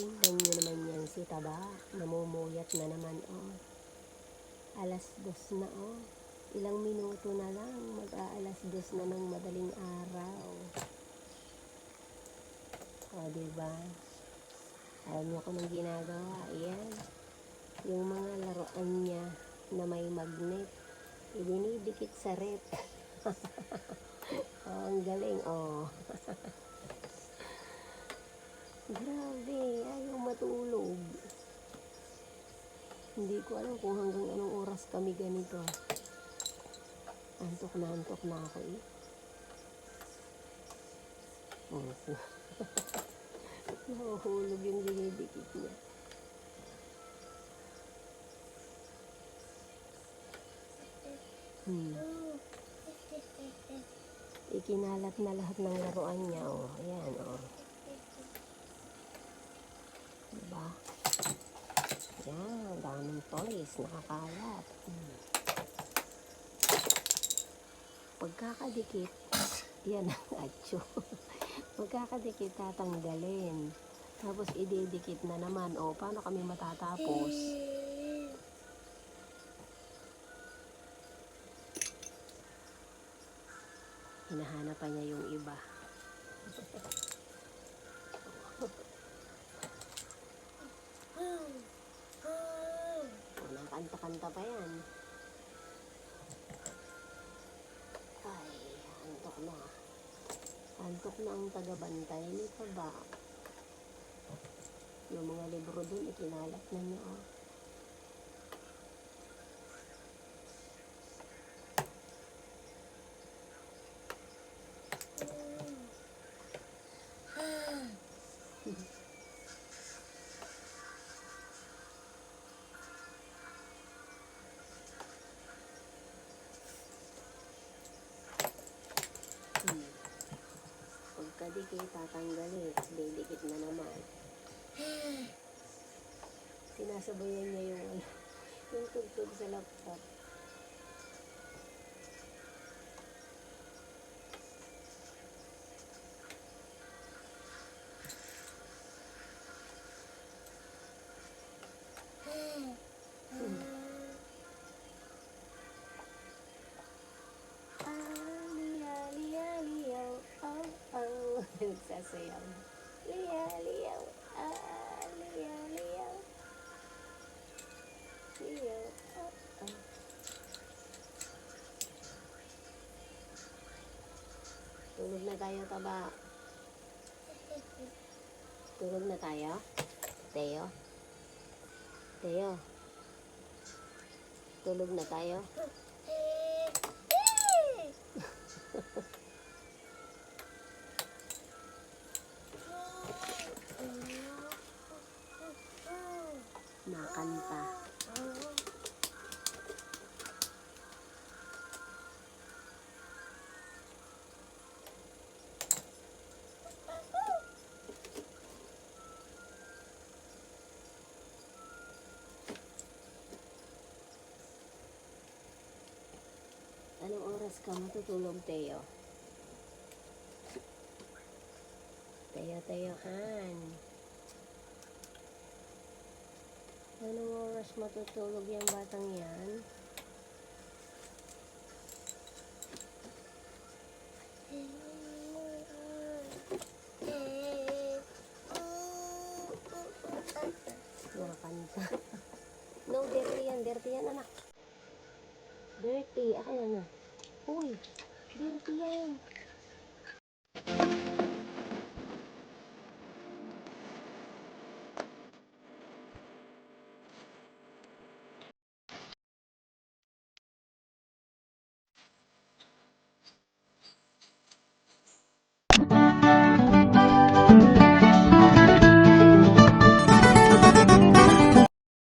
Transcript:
Tingnan nyo naman yan si Taba. Namumuyat na naman, oh. Alas dos na, oh. Ilang minuto na lang, mag-aalas dos na ng madaling araw. O, oh, diba? Alam niyo kung ginagawa. Ayan. Yung mga laruan niya na may magnet. Idinidikit sa rep. oh, ang galing, oh. Grabe, ayaw matulog. Hindi ko alam kung hanggang anong oras kami ganito. Antok na antok na ako eh. Oh, Nahuhulog yung dinidikit niya. Hmm. Ikinalat na lahat ng laruan niya. Oh, ayan, oh. Diba? Yan, daming toys, nakakalat. Hmm. Pagkakadikit, yan ang atyo. Pagkakadikit, tatanggalin. Tapos ididikit na naman. O, paano kami matatapos? Hinahanap pa niya yung iba. Walang kanta-kanta pa yan. Ay, antok na. Antok na ang tagabantay ni Taba. Yung mga libro dun, ikinalat na niya. Oh. Pagkadikit, tatanggalin. Didikit na naman. Sinasabayan niya yung ano, yung tugtog sa laptop. Liya, liya, liyaw, oh, oh. Nagsasayaw. Liya, liyaw, ah, liya, liyaw. Liyaw, oh, oh. Tulog na tayo, taba. Tulog na tayo? Teo? Teo? Tulog na tayo? Nakanta. Anong oras ka matutulog, Teo? Teo, Teo, Han. Anong oras matutulog yung batang yan? Nakakanta. no, dirty yan. Dirty yan, anak. Dirty. Akin na. Uy, dirty yan.